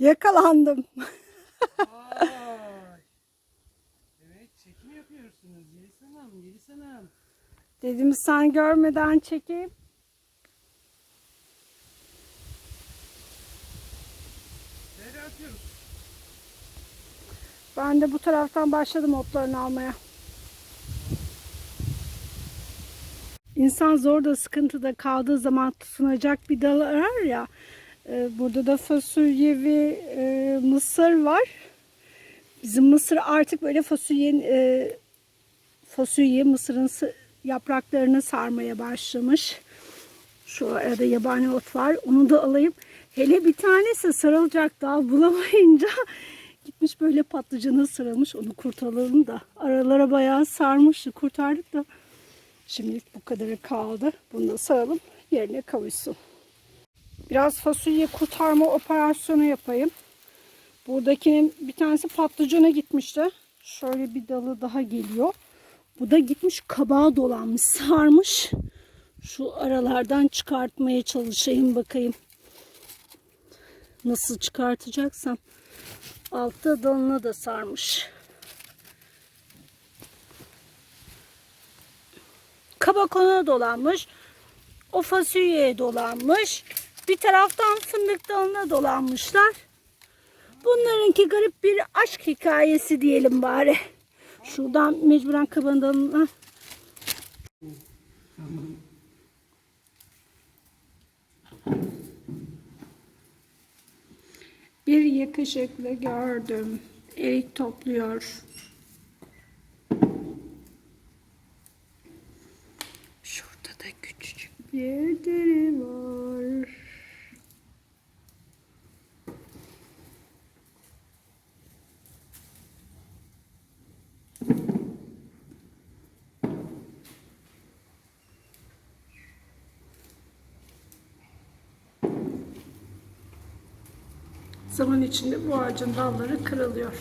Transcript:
Yakalandım. Vay. Evet çekim yapıyorsunuz Yeliz Hanım, Yeliz Hanım. Dedim sen görmeden çekeyim. Nereye atıyoruz? Ben de bu taraftan başladım otlarını almaya. İnsan zor da sıkıntıda kaldığı zaman tutunacak bir dal arar ya. E, Burada da fasulye ve e, mısır var. Bizim mısır artık böyle fasulye, e, fasulye mısırın sı- yapraklarını sarmaya başlamış. Şu arada yabani ot var. Onu da alayım. Hele bir tanesi sarılacak dal bulamayınca gitmiş böyle patlıcanı sarılmış. Onu kurtaralım da. Aralara bayağı sarmıştı. Kurtardık da. Şimdilik bu kadarı kaldı. Bunu da saralım. Yerine kavuşsun. Biraz fasulye kurtarma operasyonu yapayım. Buradakinin bir tanesi patlıcana gitmişti. Şöyle bir dalı daha geliyor. Bu da gitmiş kabağa dolanmış, sarmış. Şu aralardan çıkartmaya çalışayım bakayım. Nasıl çıkartacaksam. Altta dalına da sarmış. Kabak ona dolanmış. O fasulyeye dolanmış. Bir taraftan fındık dalına dolanmışlar. Bunlarınki garip bir aşk hikayesi diyelim bari. Şuradan mecburen kabanın dalına Bir yakışıklı gördüm. Erik topluyor. Şurada da küçücük bir dere var. Zaman içinde bu ağacın dalları kırılıyor.